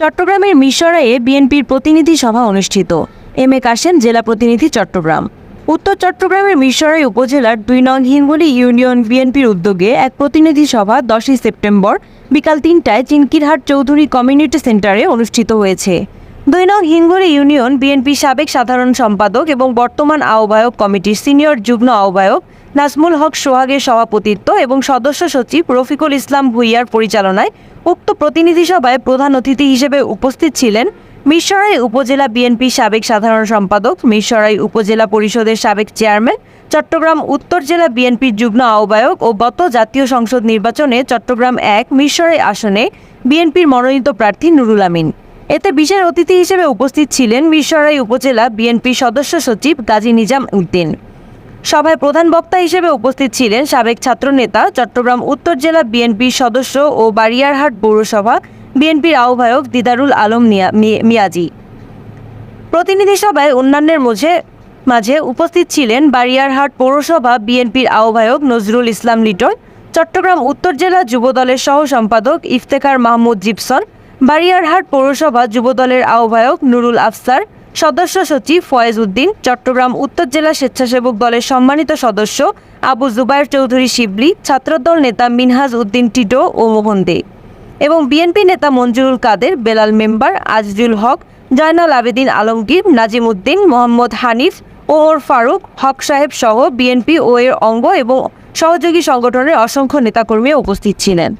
চট্টগ্রামের মিরসরাইয়ে বিএনপির প্রতিনিধি সভা অনুষ্ঠিত। এম এ কাশেম, জেলা প্রতিনিধি, চট্টগ্রাম। উত্তর চট্টগ্রামের মিরসরাই উপজেলার দুই নং হিঙ্গুলি ইউনিয়ন বিএনপির উদ্যোগে এক প্রতিনিধি সভা দশই সেপ্টেম্বর বিকাল তিনটায় চিনকিরহাট চৌধুরী কমিউনিটি সেন্টারে অনুষ্ঠিত হয়েছে। দুই নং হিঙ্গুলি ইউনিয়ন বিএনপি সাবেক সাধারণ সম্পাদক এবং বর্তমান আহ্বায়ক কমিটির সিনিয়র যুগ্ম আহ্বায়ক নাজমুল হক সোহাগের সভাপতিত্ব এবং সদস্য সচিব রফিকুল ইসলাম ভুইয়ার পরিচালনায় উক্ত প্রতিনিধি সভায় প্রধান অতিথি হিসেবে উপস্থিত ছিলেন মিরসরাই উপজেলা বিএনপি সাবেক সাধারণ সম্পাদক মিরসরাই উপজেলা পরিষদের সাবেক চেয়ারম্যান, চট্টগ্রাম উত্তর জেলা বিএনপির যুগ্ম আহ্বায়ক ও গত জাতীয় সংসদ নির্বাচনে চট্টগ্রাম এক মিরসরাই আসনে বিএনপির মনোনীত প্রার্থী নুরুল আমিন। এতে বিশেষ অতিথি হিসেবে উপস্থিত ছিলেন মিরসরাই উপজেলা বিএনপির সদস্য সচিব গাজী নিজাম উদ্দিন। সভায় প্রধান বক্তা হিসেবে উপস্থিত ছিলেন সাবেক ছাত্রনেতা, চট্টগ্রাম উত্তর জেলা বিএনপির সদস্য ও বারিয়ারহাট পৌরসভা বিএনপির আহ্বায়ক দিদারুল আলম মিয়াজি। প্রতিনিধি সভায় অন্যান্যের মাঝে মাঝে উপস্থিত ছিলেন বারিয়ারহাট পৌরসভা বিএনপির আহ্বায়ক নজরুল ইসলাম লিটন, চট্টগ্রাম উত্তর জেলা যুবদলের সহ সম্পাদক ইফতেখার মাহমুদ জিপসন বারিয়ারহাট পৌরসভা যুবদলের আহ্বায়ক নুরুল আফসার সদস্য সচিব ফয়েজ উদ্দিন, চট্টগ্রাম উত্তর জেলা স্বেচ্ছাসেবক দলের সম্মানিত সদস্য আবু জুবাইর চৌধুরী শিবলি, ছাত্রদল নেতা মিনহাজ উদ্দিন টিটো ও মোহন দে এবং বিএনপি নেতা মঞ্জুরুল কাদের, বেলাল মেম্বার আজিজুল হক, জয়নাল আবেদিন আলমগীর, নাজিম উদ্দিন, মোহাম্মদ হানিফ, ওমর ফারুক, হক সাহেব সহ বিএনপি ও এর অঙ্গ এবং সহযোগী সংগঠনের অসংখ্য নেতাকর্মী উপস্থিত ছিলেন।